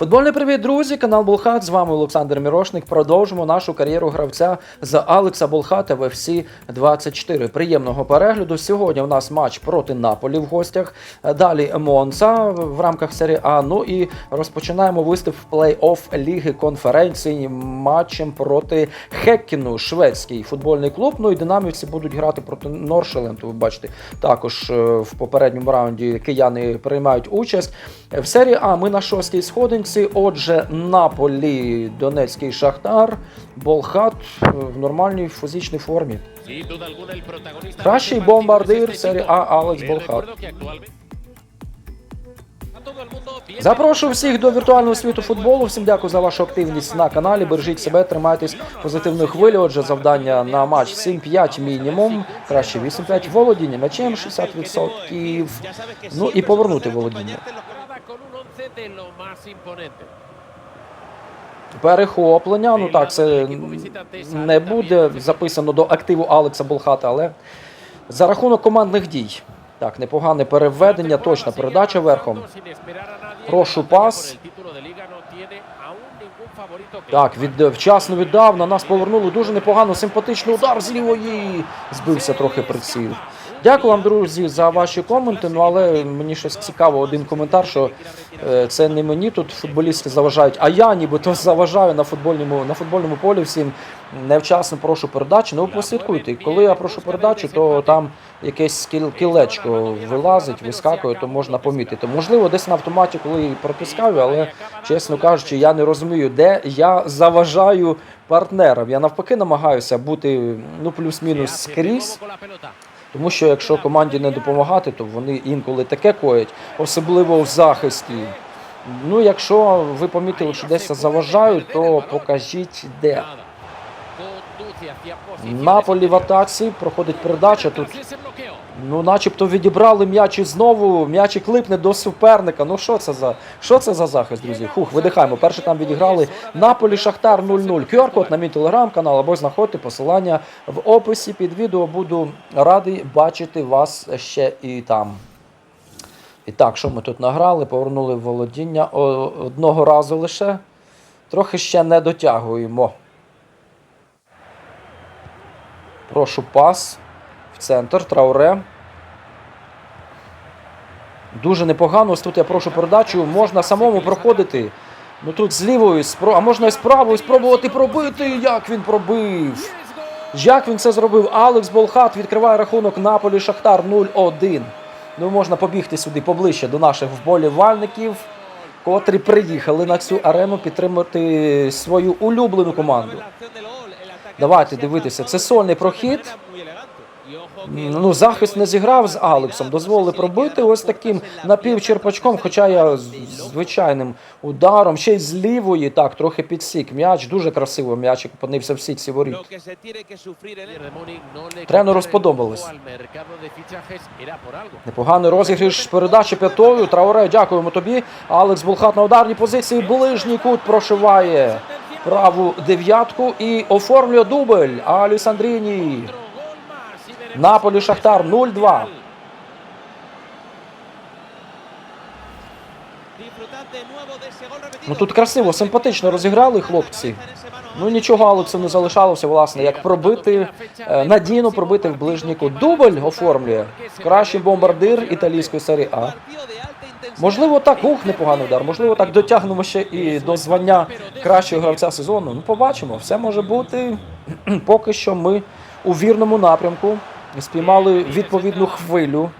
Футбольний привіт, друзі! Канал Болхат. З вами Олександр Мірошник. Продовжимо нашу кар'єру гравця за Алекса Болхата в FC 24. Приємного перегляду. Сьогодні у нас матч проти Наполі в гостях. Далі Монца в рамках серії А. Ну і розпочинаємо виступ в плей-офф Ліги конференції матчем проти Хеккіну, шведський футбольний клуб. Ну і динамівці будуть грати проти Норшеленту. Ви бачите, також е, в попередньому раунді кияни приймають участь. В серії А ми на шостій сходинці. Отже, Наполі, Донецький Шахтар, Болхат е, в нормальній фізичній формі. Кращий бомбардир серії А Алекс Болхат. Запрошую всіх до віртуального світу футболу. Всім дякую за вашу активність на каналі. Бережіть себе, тримайтесь позитивної хвилі. Отже, завдання на матч 7-5 мінімум, краще 8-5. Володіння м'ячем 60%. Ну і повернути володіння. Перехоплення. Ну так, це не буде записано до активу Алекса Болхата, але за рахунок командних дій. Так, непогане переведення, точна передача верхом. Прошу пас. Так, від вчасно віддав. На нас повернули дуже непогано. Симпатичний удар з лівої. Збився трохи приціл. Дякую вам, друзі, за ваші коменти. Ну але мені щось цікаво, один коментар, що е, це не мені тут футболісти заважають, а я нібито заважаю на футбольному на футбольному полі всім невчасно прошу передачу. Ну послідкуйте. Коли я прошу передачу, то там якесь кіл- кілечко вилазить, вискакує, то можна помітити. Можливо, десь на автоматі, коли і протискаю, але чесно кажучи, я не розумію, де я заважаю партнерам. Я навпаки намагаюся бути ну плюс-мінус скрізь. Тому що якщо команді не допомагати, то вони інколи таке коять, особливо в захисті. Ну, якщо ви помітили, що десь заважають, то покажіть де. Наполі в атаці проходить передача. Тут ну, начебто відібрали м'яч і знову. М'ячик липне до суперника. Ну що це за що це за захист, друзі? Хух, видихаємо. Перше там відіграли Наполі Шахтар 0-0. QR-код на мій телеграм-канал або знаходьте посилання в описі під відео. Буду радий бачити вас ще і там. І так, що ми тут награли? Повернули володіння одного разу лише. Трохи ще не дотягуємо. Прошу пас в центр. Трауре. Дуже непогано. Ось тут я прошу передачу. Можна самому проходити. Ну тут з лівою, а можна і з правою спробувати пробити. Як він пробив? Як він це зробив? Алекс Болхат відкриває рахунок Наполі Шахтар 0-1. Ну можна побігти сюди поближче до наших вболівальників, котрі приїхали на цю арену підтримати свою улюблену команду. Давайте дивитися, це сольний прохід. Ну, захист не зіграв з Алексом. Дозволили пробити ось таким напівчерпачком, хоча я звичайним ударом, ще й з лівої, так, трохи підсік. М'яч, дуже красиво м'ячик опинився в сітці воріт. Тренеру сподобалось. Непоганий розіграш передачі п'ятою. Трауре, дякуємо тобі. Алекс Булхат на ударній позиції. Ближній кут прошиває праву дев'ятку і оформлює дубль. Алісандріні. Наполі Шахтар 0-2. Ну тут красиво, симпатично розіграли хлопці. Ну нічого Алексу не залишалося, власне, як пробити, е, надійно пробити в ближній кут. Дубль оформлює. Кращий бомбардир італійської серії А. Можливо, так, ух, непоганий удар. Можливо, так дотягнемо ще і до звання кращого гравця сезону. Ну, побачимо, все може бути. Поки що ми у вірному напрямку спіймали відповідну хвилю.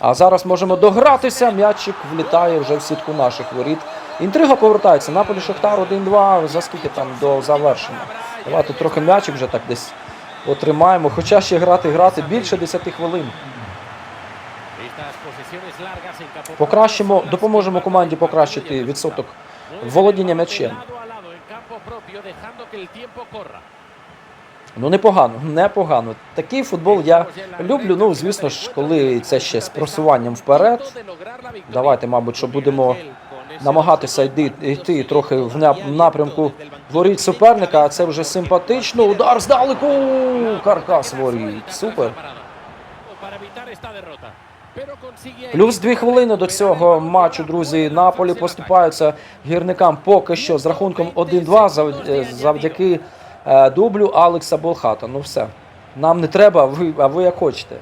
А зараз можемо догратися. М'ячик влітає вже в сітку наших воріт. Інтрига повертається. Наполі Шахтар 1-2. За скільки там до завершення? Давайте трохи м'ячик вже так десь отримаємо. Хоча ще грати грати більше 10 хвилин. Покращимо, допоможемо команді покращити відсоток володіння м'ячем. Ну непогано, непогано. Такий футбол я люблю. Ну, звісно ж, коли це ще з просуванням вперед. Давайте, мабуть, що будемо намагатися йти, йти трохи в напрямку воріт суперника, а це вже симпатично. Удар здалеку. Каркас воріт. Супер. Плюс дві хвилини до цього матчу, друзі. Наполі поступаються гірникам поки що з рахунком 1-2 зав- е, завдяки дублю Алекса Болхата. Ну все. Нам не треба, а ви, а ви як хочете.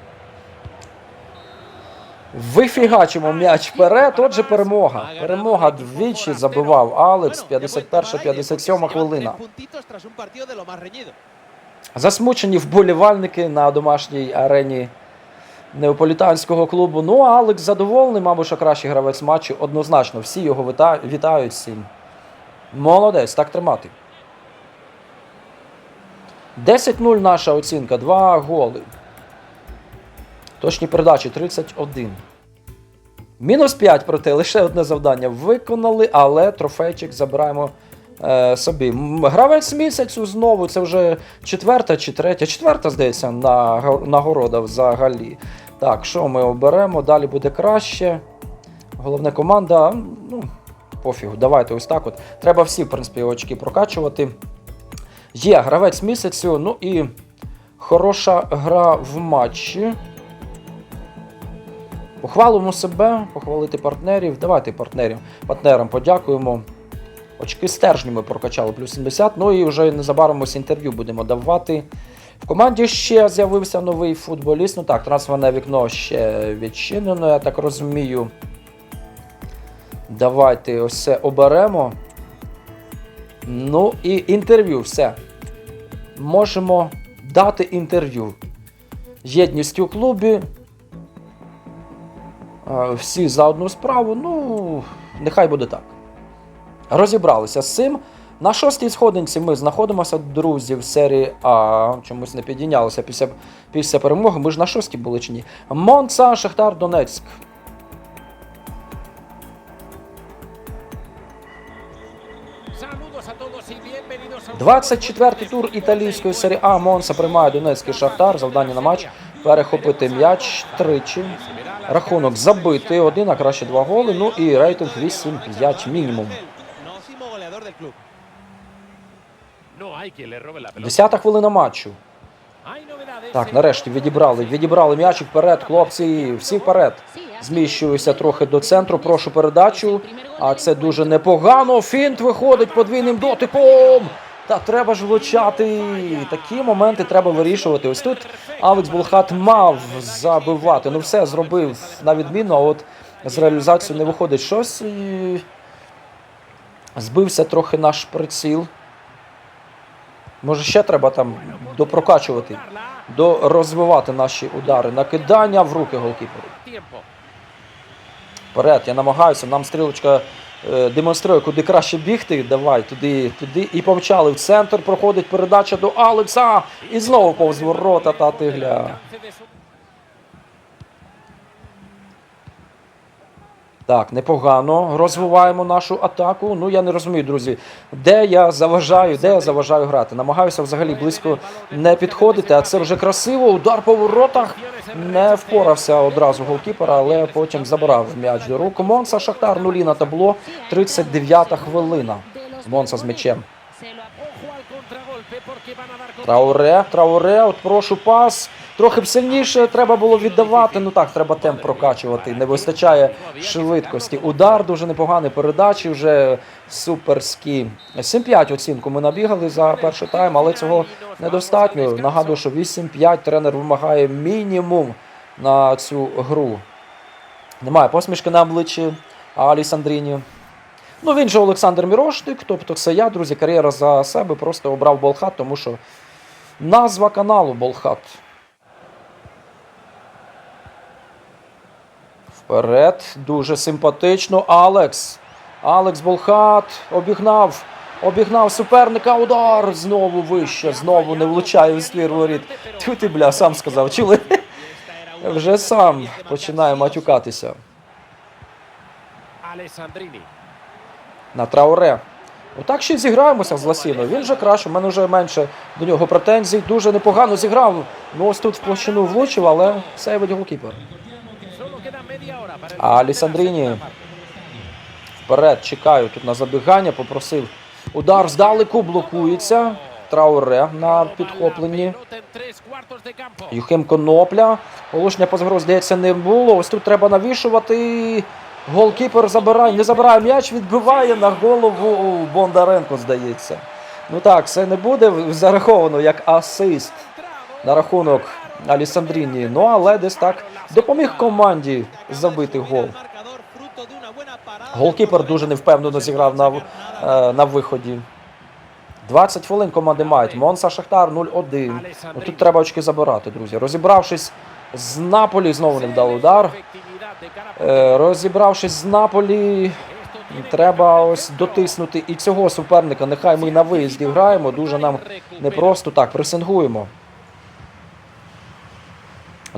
Вифігачимо м'яч вперед. Отже, перемога. Перемога двічі забивав Алекс. 51-57 хвилина. Засмучені вболівальники на домашній арені неаполітанського клубу. Ну, а Алекс задоволений, мабуть, що кращий гравець матчу. Однозначно, всі його вітають цим. Молодець, так тримати. 10-0 наша оцінка, два голи. Точні передачі 31. Мінус 5 проте лише одне завдання виконали, але трофейчик забираємо е, собі. Гравець місяцю знову, це вже четверта чи третя, четверта, здається, нагорода взагалі. Так, що ми оберемо? Далі буде краще. Головне команда. Ну, пофігу, давайте ось так от. Треба всі, в принципі, очки прокачувати. Є гравець місяцю, ну і хороша гра в матчі. Похвалимо себе, похвалити партнерів. Давайте партнерів, партнерам подякуємо. Очки стержні ми прокачали плюс 70. Ну і вже незабаром ось інтерв'ю будемо давати. В команді ще з'явився новий футболіст. Ну так, трансферне вікно ще відчинено, я так розумію. Давайте ось це оберемо. Ну і інтерв'ю, все. Можемо дати інтерв'ю. Єдність у клубі. Е, Всі за одну справу. Ну, нехай буде так. Розібралися з цим. На шостій сходинці ми знаходимося, друзі, в серії А. Чомусь не підійнялося після, після перемоги. Ми ж на шостій були чи ні. Монца, Шахтар, Донецьк. 24-й тур італійської серії А. Монса приймає Донецький Шахтар. Завдання на матч перехопити м'яч тричі. Рахунок забити один, а краще два голи. Ну і рейтинг 8-5 мінімум. Десята хвилина матчу. Так, нарешті відібрали. Відібрали м'яч вперед, хлопці. Всі вперед. Зміщуюся трохи до центру. Прошу передачу. А це дуже непогано. Фінт виходить подвійним дотиком. Та треба ж влучати. Такі моменти треба вирішувати. Ось тут Алекс Булхат мав забивати. Ну все зробив на відміну, а от з реалізацією не виходить щось. І... Збився трохи наш приціл. Може, ще треба там допрокачувати, дорозвивати наші удари. Накидання в руки голкіперу. Вперед, я намагаюся, нам стрілочка демонструє, куди краще бігти. Давай, туди, туди. І помчали в центр. Проходить передача до Алекса. І знову повз ворота та тигля. Так, непогано. Розвиваємо нашу атаку. Ну я не розумію, друзі, де я заважаю, де я заважаю грати. Намагаюся взагалі близько не підходити, а це вже красиво. Удар по воротах. Не впорався одразу голкіпера, але потім забрав м'яч до рук. Монса Шахтар нулі на табло. 39-та хвилина. Монса з м'ячем. Трауре, Трауре, от прошу пас. Трохи б сильніше треба було віддавати. Ну так, треба темп прокачувати. Не вистачає швидкості. Удар дуже непоганий. Передачі вже суперські. 7-5 оцінку ми набігали за перший тайм, але цього недостатньо. Нагадую, що 8-5 тренер вимагає мінімум на цю гру. Немає посмішки на обличчі Алісандріні. Ну він же Олександр Мірошник, тобто це я, друзі, кар'єра за себе, просто обрав Болхат, тому що назва каналу Болхат. Вперед, дуже симпатично. Алекс. Алекс Болхат обігнав. Обігнав суперника. Удар. Знову вище. Знову не влучає в ствір воріт. Тю ти, бля, сам сказав. Чули? Вже сам починає матюкатися. На Трауре. Отак ще й зіграємося з Ласіною. Він вже краще, в мене вже менше до нього претензій. Дуже непогано зіграв. Ну ось тут в площину влучив, але сейвить голкіпер. А Алісандріні вперед чекаю тут на забігання, попросив. Удар здалеку блокується. Трауре на підхопленні. Юхим Конопля. Оголошення по загрозі, здається, не було. Ось тут треба навішувати. Голкіпер забирає, не забирає м'яч, відбиває на голову Бондаренко, здається. Ну так, це не буде зараховано як асист на рахунок Алісандріні. Ну але десь так допоміг команді забити гол. Голкіпер дуже невпевнено зіграв на, е, на виході. 20 хвилин команди мають. Монса Шахтар 0-1. Ну, тут треба очки забирати, друзі. Розібравшись з Наполі, знову не вдав удар. Е, Розібравшись з Наполі, треба ось дотиснути і цього суперника. Нехай ми на виїзді граємо. Дуже нам непросто. Так, пресингуємо.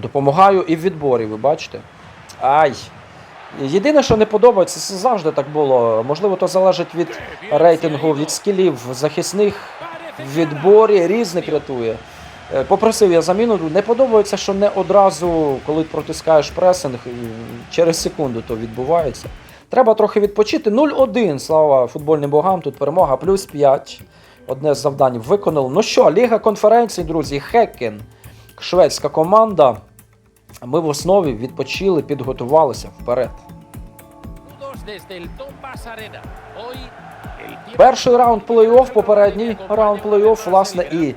Допомагаю і в відборі, ви бачите. Ай. Єдине, що не подобається, це завжди так було. Можливо, то залежить від рейтингу, від скілів захисних відборі. Різник рятує. Е, Попросив я заміну. Не подобається, що не одразу, коли протискаєш пресинг, через секунду то відбувається. Треба трохи відпочити. 0-1. Слава футбольним богам. Тут перемога, плюс 5. Одне з завдань виконали. Ну що, Ліга конференцій, друзі, Хеккен. Шведська команда. Ми в основі відпочили, підготувалися вперед. Перший раунд плей-офф, попередній раунд плей-офф, власне, і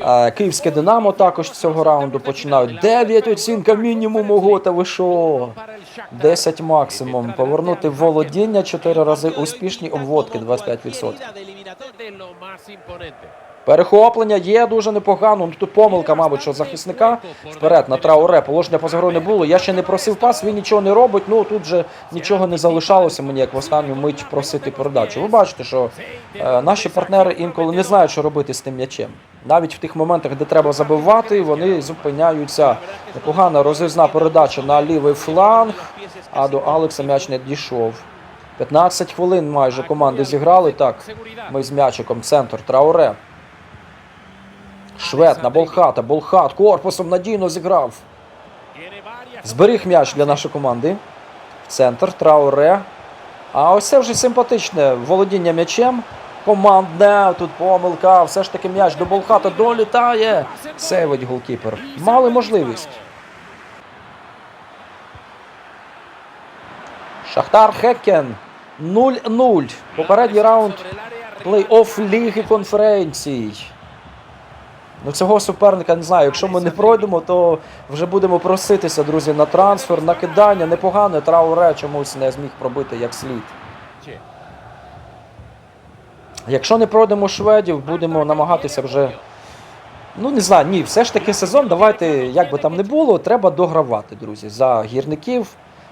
е, київське Динамо також цього раунду починають. 9 оцінка мінімум ого, та ви що? Para el Shakhtar. 10 максимум. Повернути володіння 4 рази успішні обводки 25%. Перехоплення є дуже непогано. Ну, Тут помилка, мабуть, що захисника. Вперед на трауре. Положення поза грою не було. Я ще не просив пас, він нічого не робить. Ну тут же нічого не залишалося мені, як в останню мить просити передачу. Ви бачите, що е, наші партнери інколи не знають, що робити з тим м'ячем. Навіть в тих моментах, де треба забивати, вони зупиняються. Непогана розрізна передача на лівий фланг, а до Алекса м'яч не дійшов. 15 хвилин майже команди зіграли. Так, ми з м'ячиком центр Трауре. Швед на Болхата. Болхат корпусом надійно зіграв. Зберіг м'яч для нашої команди. Центр, Трауре. А ось це вже симпатичне володіння м'ячем. Командне, тут помилка. Все ж таки м'яч до Болхата долітає. Сейвить голкіпер. Мали можливість. Шахтар Хеккен 0-0. Попередній раунд плей-офф Ліги конференцій. Ну, цього суперника не знаю. Якщо ми не пройдемо, то вже будемо проситися, друзі, на трансфер, на кидання. Непогане. Трауре чомусь не зміг пробити як слід. Якщо не пройдемо шведів, будемо намагатися вже. Ну, не знаю, ні, все ж таки сезон. Давайте, як би там не було, треба догравати, друзі. За гірників.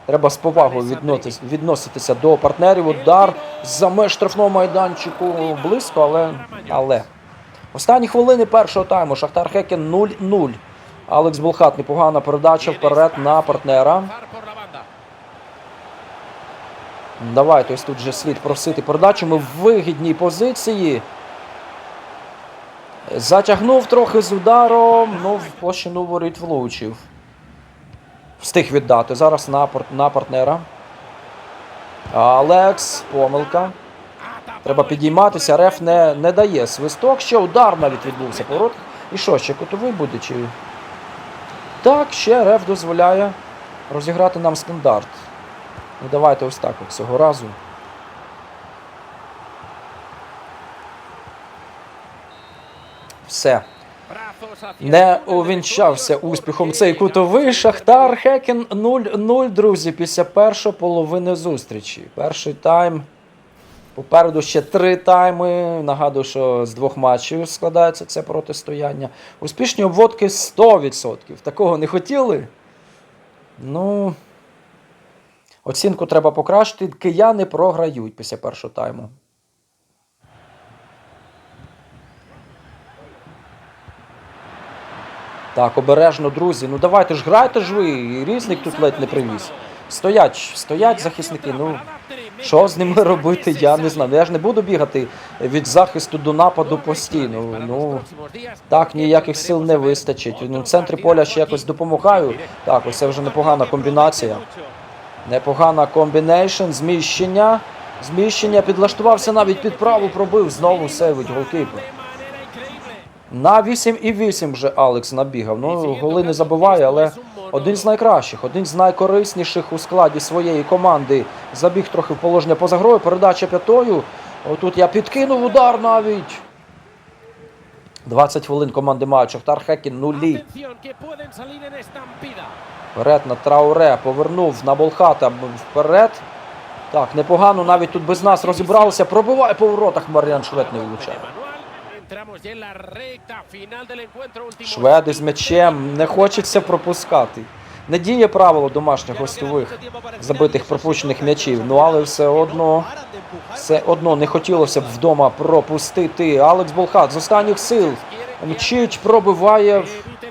Треба з повагою відноситись, відноситися до партнерів. Удар за меж штрафного майданчику близько, але. але. Останні хвилини першого тайму. Шахтар Хекен 0-0. Алекс Булхат, непогана передача вперед на партнера. Давайте ось тут же слід просити передачу. Ми в вигідній позиції. Затягнув трохи з ударом, ну в площину воріт влучив. Встиг віддати. Зараз на, на партнера. Алекс, помилка. Треба підійматися. Реф не, не дає свисток. Ще удар навіть відбувся поворот. І що, ще кутовий буде? Чи... Так, ще Реф дозволяє розіграти нам стандарт. Ну давайте ось так от цього разу. Все. Не увінчався успіхом цей кутовий Шахтар Хекен 0-0, друзі, після першої половини зустрічі. Перший тайм. Попереду ще три тайми. Нагадую, що з двох матчів складається це протистояння. Успішні обводки 100%. Такого не хотіли. Ну. Оцінку треба покращити. Кияни програють після першого тайму. Так, обережно, друзі. Ну давайте ж грайте ж ви. І Різник тут ледь не привіз. Стоять, стоять захисники. Ну що з ними робити, я не знаю. Ну, Я ж не буду бігати від захисту до нападу постійно. Ну так, ніяких сил не вистачить. Ну, в центрі поля ще якось допомагаю. Так, ось це вже непогана комбінація. Непогана комбінейшн, зміщення. Зміщення підлаштувався навіть під праву, пробив, знову сейвить голкіпер. На 8 і 8 вже Алекс набігав. Ну, голи не забиває, але один з найкращих, один з найкорисніших у складі своєї команди. Забіг трохи в положення поза грою, передача п'ятою. Отут я підкинув удар навіть. 20 хвилин команди мають. Шахтар Хекін нулі. Вперед на Трауре. Повернув на Болхата вперед. Так, непогано, навіть тут без нас розібралися. Пробиває по воротах Маріан Швед не влучає. Шведи з м'ячем не хочеться пропускати. Не діє правило домашніх гостьових забитих пропущених м'ячів. Ну але все одно, все одно не хотілося б вдома пропустити. Алекс Болхат з останніх сил мчить, пробиває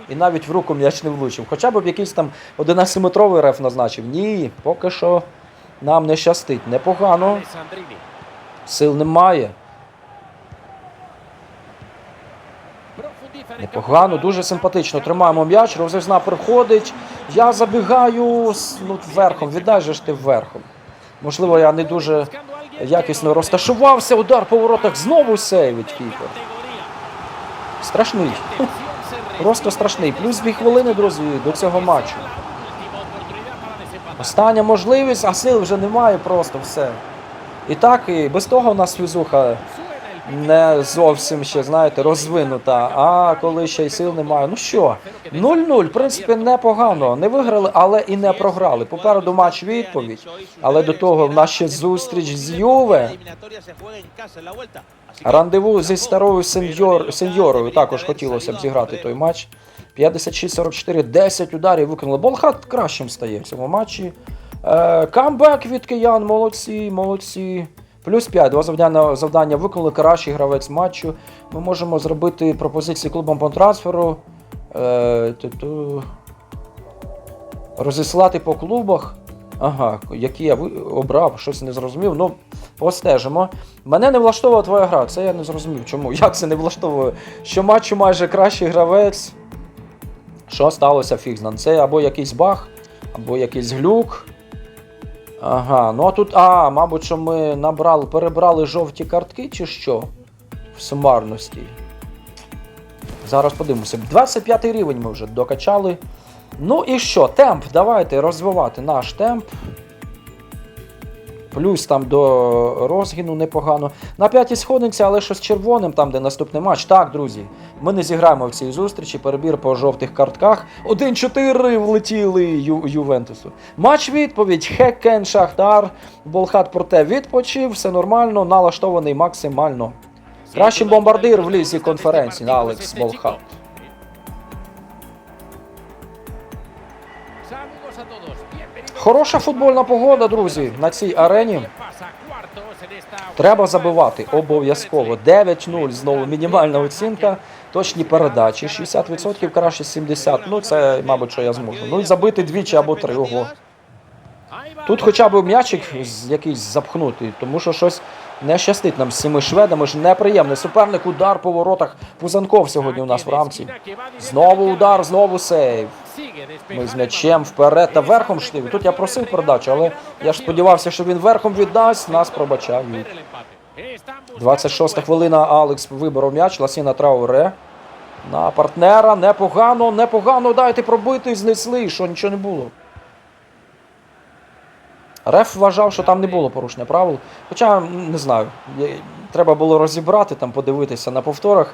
і навіть в руку м'яч не влучив. Хоча б якийсь там 11-метровий реф назначив. Ні, поки що нам не щастить. Непогано, сил немає. Непогано, дуже симпатично. Тримаємо м'яч, розрізна приходить. Я забігаю ну, верхом. Віддай же ж ти верхом. Можливо, я не дуже якісно розташувався. Удар по воротах знову сейвить кіпер. Страшний. Просто страшний. Плюс дві хвилини, друзі, до цього матчу. Остання можливість, а сил вже немає просто все. І так, і без того у нас фізуха. Не зовсім ще, знаєте, розвинута. А коли ще й сил немає. Ну що, 0-0, в принципі, непогано. Не виграли, але і не програли. Попереду матч відповідь. Але до того в нас ще зустріч з Юве. Рандеву зі старою сеньор, сеньорою також хотілося б зіграти той матч. 56-44, 10 ударів виконали. Болхат кращим стає в цьому матчі. Е, камбек від киян, молодці, молодці. Плюс 5, два завдання, завдання виконали кращий гравець матчу. Ми можемо зробити пропозиції клубам по трансферу. Е, розіслати по клубах. Ага, які я обрав, щось не зрозумів. Ну, постежимо. Мене не влаштовує твоя гра, це я не зрозумів. Чому? Як це не влаштовує? Що матчу майже кращий гравець. Що сталося фіг знає. Це або якийсь баг, або якийсь глюк. Ага, ну а тут, а, мабуть, що ми набрали, перебрали жовті картки чи що? В сумарності. Зараз подивимося. 25 рівень ми вже докачали. Ну і що? Темп. Давайте розвивати наш темп. Плюс там до розгіну непогано. На п'ятій сходинці, але що з червоним, там, де наступний матч. Так, друзі, ми не зіграємо в цій зустрічі. Перебір по жовтих картках. 1-4 влетіли Ю- Ювентусу. Матч відповідь. Хекен, Шахтар. Болхат проте відпочив, все нормально, налаштований максимально. Кращий бомбардир в лізі конференції Алекс Болхат. Хороша футбольна погода, друзі, на цій арені. Треба забивати обов'язково. 9-0 знову мінімальна оцінка. Точні передачі 60%, краще 70%. Ну це, мабуть, що я зможу. Ну і забити двічі або три. Ого. Тут хоча б м'ячик якийсь запхнути, тому що щось не щастить нам з цими шведами. ж Неприємний суперник, удар по воротах. Пузанков сьогодні у нас в рамці. Знову удар, знову сейв. Ми з м'ячем вперед та верхом йшли. Тут я просив передачу, але я ж сподівався, що він верхом віддасть, нас пробачають. 26 хвилина Алекс виборов м'яч, Ласіна Трауре. На партнера. Непогано, непогано. Дайте пробити, знесли, що нічого не було. Реф вважав, що там не було порушення правил. Хоча не знаю. Треба було розібрати, там подивитися на повторах.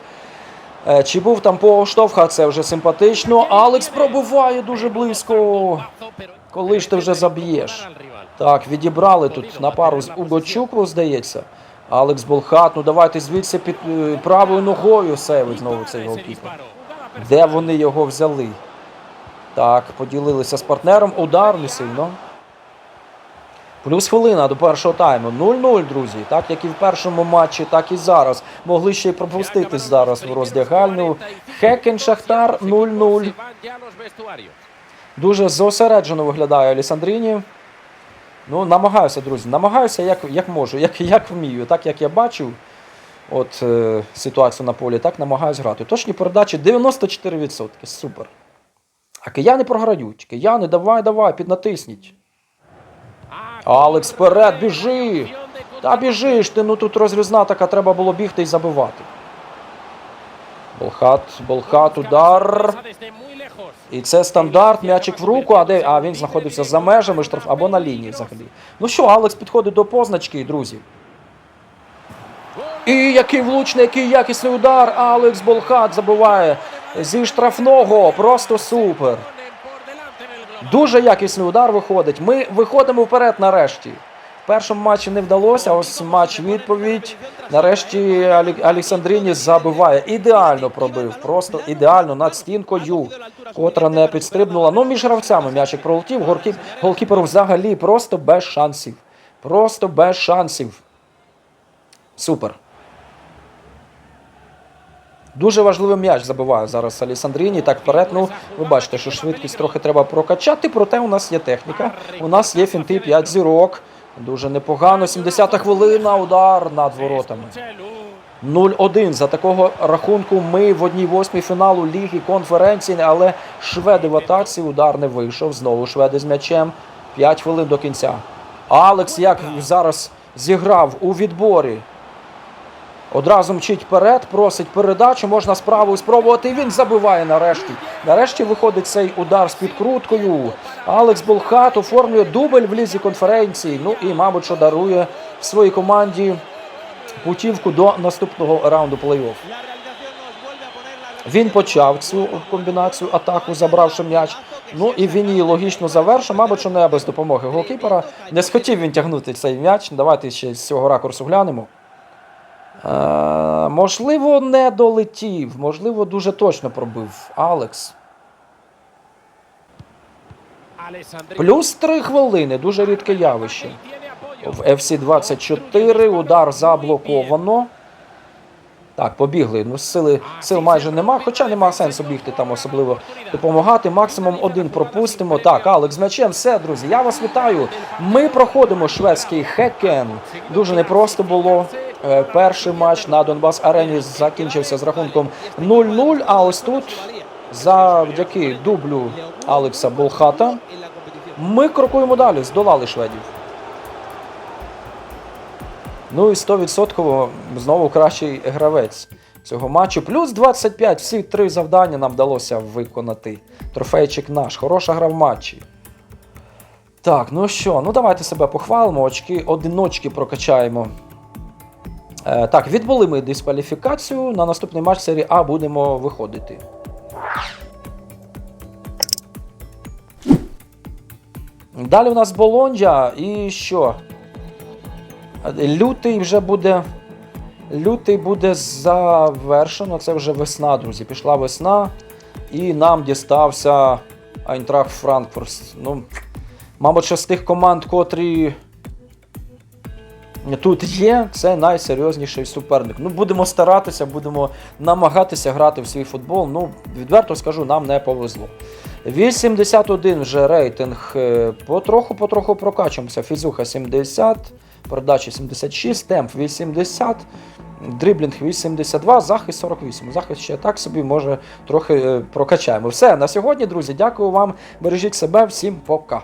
Е, Чи був там поштовха, це вже симпатично. Алекс пробиває дуже близько. Коли ж ти вже заб'єш? Так, відібрали тут на пару з Угочукву, здається. Алекс Болхат, ну давайте звідси під е, правою ногою сейвить знову цей голкіпер. Де вони його взяли? Так, поділилися з партнером. Удар не сильно. Плюс хвилина до першого тайму. 0-0, друзі. Так як і в першому матчі, так і зараз. Могли ще й пропустити зараз в роздягальню. Хекен Шахтар 0-0. Дуже зосереджено виглядає Алісандріні. Ну, намагаюся, друзі, намагаюся, як, як можу, як, як вмію, так як я бачу от, е, ситуацію на полі, так намагаюся грати. Точні передачі 94%. Супер. А кияни програють. Кияни, давай, давай, піднатисніть. Алекс, вперед, біжи! Та біжиш ти, ну тут розрізна така, треба було бігти і забивати. Болхат, Болхат, удар. І це стандарт, м'ячик в руку, а де а він знаходився за межами штраф або на лінії взагалі. Ну що, Алекс підходить до позначки, друзі. І який влучний, який якісний удар. Алекс Болхат забиває зі штрафного. Просто супер. Дуже якісний удар виходить. Ми виходимо вперед нарешті. В першому матчі не вдалося, ось матч відповідь. Нарешті Олександріні забиває. Ідеально пробив, просто ідеально над стінкою, котра не підстрибнула. Ну, між гравцями м'ячик пролетів. Голкіпер взагалі просто без шансів. Просто без шансів. Супер. Дуже важливий м'яч забиває зараз Алісандріні. Так вперед. Ну, ви бачите, що швидкість трохи треба прокачати, проте у нас є техніка. У нас є фінти 5 зірок. Дуже непогано. 70-та хвилина, удар над воротами. Chelu. 0-1. За такого рахунку ми в одній восьмій фіналу Ліги конференції, але шведи в атаці удар не вийшов. Знову шведи з м'ячем. 5 хвилин до кінця. Алекс як зараз зіграв у відборі. Одразу мчить вперед, просить передачу, можна справу спробувати. І він забиває нарешті. Нарешті виходить цей удар з підкруткою. Алекс Болхат оформлює дубль в лізі конференції. Ну і, мабуть, що дарує своїй команді путівку до наступного раунду плей-офф. Він почав цю комбінацію атаку, забравши м'яч. Ну і він її логічно завершив, мабуть, що не без допомоги голкіпера. Не схотів він тягнути цей м'яч. Давайте ще з цього ракурсу глянемо. Е, можливо, не долетів, можливо, дуже точно пробив Алекс. Плюс три хвилини, дуже рідке явище. В FC 24 удар заблоковано. Так, побігли. Ну, сили, сил майже нема, хоча нема сенсу бігти там особливо допомагати. Максимум один пропустимо. Так, Алекс з м'ячем. Все, друзі, я вас вітаю. Ми проходимо шведський хекен. Дуже непросто було. Е, Перший матч на Донбас Арені закінчився з рахунком 0-0. А ось тут, завдяки дублю Алекса Болхата, ми крокуємо далі, здолали шведів. Ну і 100% знову кращий гравець цього матчу. Плюс 25. Всі три завдання нам вдалося виконати. Трофейчик наш. Хороша гра в матчі. Так, ну що, ну давайте себе похвалимо, очки, одиночки прокачаємо. Е, так, відбули ми дискваліфікацію. На наступний матч серії А будемо виходити. Далі у нас Болонджа і що? Лютий вже буде. Лютий буде завершено. Це вже весна, друзі. Пішла весна, і нам дістався Айнтрах Франкфурт. Ну, мабуть, що з тих команд, котрі тут є, це найсерйозніший суперник. Ну, будемо старатися, будемо намагатися грати в свій футбол. Ну, відверто скажу, нам не повезло. 81 вже рейтинг. е, Потроху-потроху прокачуємося. Фізуха 70, передачі 76, темп 80, дриблінг 82, захист 48. Захист ще так собі, може, трохи е, прокачаємо. Все, на сьогодні, друзі. Дякую вам. Бережіть себе, всім пока.